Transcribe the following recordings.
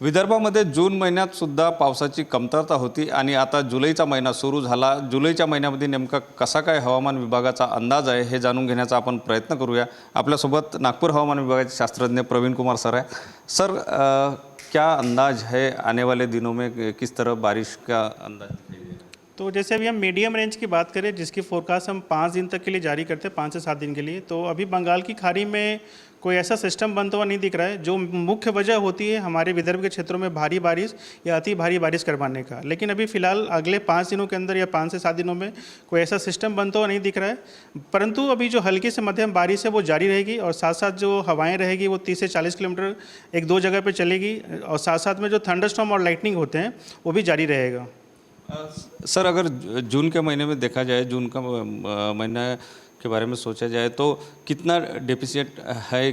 विदर्भामध्ये जून महिन्यात सुद्धा पावसाची कमतरता होती आणि आता जुलैचा महिना सुरू झाला. जुलैच्या महिन्यामध्ये नेमका कसा काय हवामान विभागाचा अंदाज आहे हे जाणून घेण्याचा आपण प्रयत्न करूया. आपल्यासोबत नागपूर हवामान विभागाचे शास्त्रज्ञ प्रवीण कुमार सर आहे. सर क्या अंदाज है आने वाले दिनों में? किस तरह बारिश का अंदाज? तो जैसे अभी हम मीडियम रेंज की बात करें, जिसकी फोरकास्ट हम पाँच दिन तक के लिए जारी करते हैं, पाँच से सात दिन के लिए तो अभी बंगाल की खाड़ी में कोई ऐसा सिस्टम बनता हुआ नहीं दिख रहा है, जो मुख्य वजह होती है हमारे विदर्भ के क्षेत्रों में भारी बारिश या अति भारी बारिश करवाने का। लेकिन अभी फ़िलहाल अगले पाँच दिनों के अंदर या पाँच से सात दिनों में कोई ऐसा सिस्टम बनता हुआ नहीं दिख रहा है। परंतु अभी जो हल्की से मध्यम बारिश है, वो जारी रहेगी और साथ साथ जो हवाएँ रहेगी, वो तीस से चालीस किलोमीटर एक दो जगह पर चलेगी और साथ साथ में जो थंडरस्टॉर्म और लाइटनिंग होते हैं, वो भी जारी रहेगा। सर, अगर जून के महीने में देखा जाए, जून का महीना के बारे में सोचा जाए तो कितना डेफिसिट है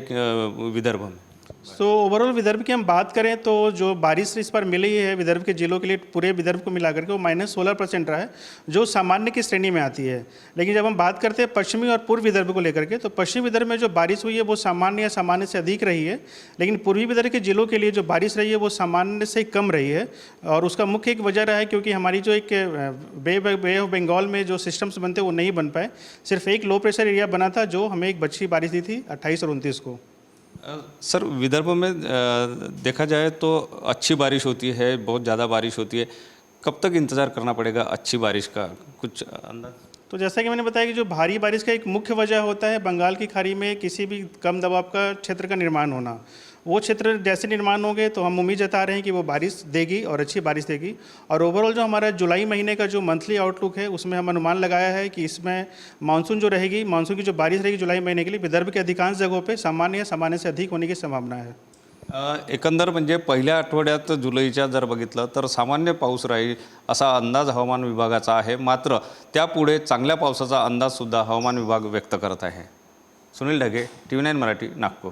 विदर्भ में? सो ओवरऑल विदर्भ की हम बात करें तो जो बारिश इस बार मिली है विदर्भ के जिलों के लिए, पूरे विदर्भ को मिला करके वो माइनस सोलह परसेंट रहा है, जो सामान्य की श्रेणी में आती है। लेकिन जब हम बात करते हैं पश्चिमी और पूर्व विदर्भ को लेकर के तो पश्चिमी विदर्भ में जो बारिश हुई है वो सामान्य या सामान्य से अधिक रही है, लेकिन पूर्वी विदर्भ के जिलों के लिए जो बारिश रही है वो सामान्य से कम रही है। और उसका मुख्य एक वजह रहा है क्योंकि हमारी जो एक, बे बे ऑफ़ बंगाल में जो सिस्टम्स बनते वो नहीं बन पाए। सिर्फ़ एक लो प्रेशर एरिया बना था जो हमें एक बच्ची बारिश दी थी अट्ठाईस और उनतीस को। सर, विदर्भ में देखा जाए तो अच्छी बारिश होती है, बहुत ज़्यादा बारिश होती है। कब तक इंतज़ार करना पड़ेगा अच्छी बारिश का? कुछ अंदाज? तो जैसा कि मैंने बताया कि जो भारी बारिश का एक मुख्य वजह होता है बंगाल की खाड़ी में किसी भी कम दबाव का क्षेत्र का निर्माण होना। वो क्षेत्र जैसे निर्माण होंगे तो हम उम्मीद जता रहे हैं कि वो बारिश देगी और अच्छी बारिश देगी। और ओवरऑल जो हमारा जुलाई महीने का जो मंथली आउटलुक है उसमें हम अनुमान लगाया है कि इसमें मानसून जो रहेगी मानसून की जो बारिश रहेगी जुलाई महीने के लिए विदर्भ के अधिकांश जगहों पर सामान्य सामान्य से अधिक होने की संभावना है। एकंदर म्हणजे पहिल्या आठवड्यात जुलैच्या जर बघितलं तर सामान्य पाऊस राहील असा अंदाज हवामान विभागाचा आहे. मात्र त्यापुढे चांगल्या पावसाचा अंदाजसुद्धा हवामान विभाग व्यक्त करत आहे. Sunil Dhage T V nine Marathi Nagpur.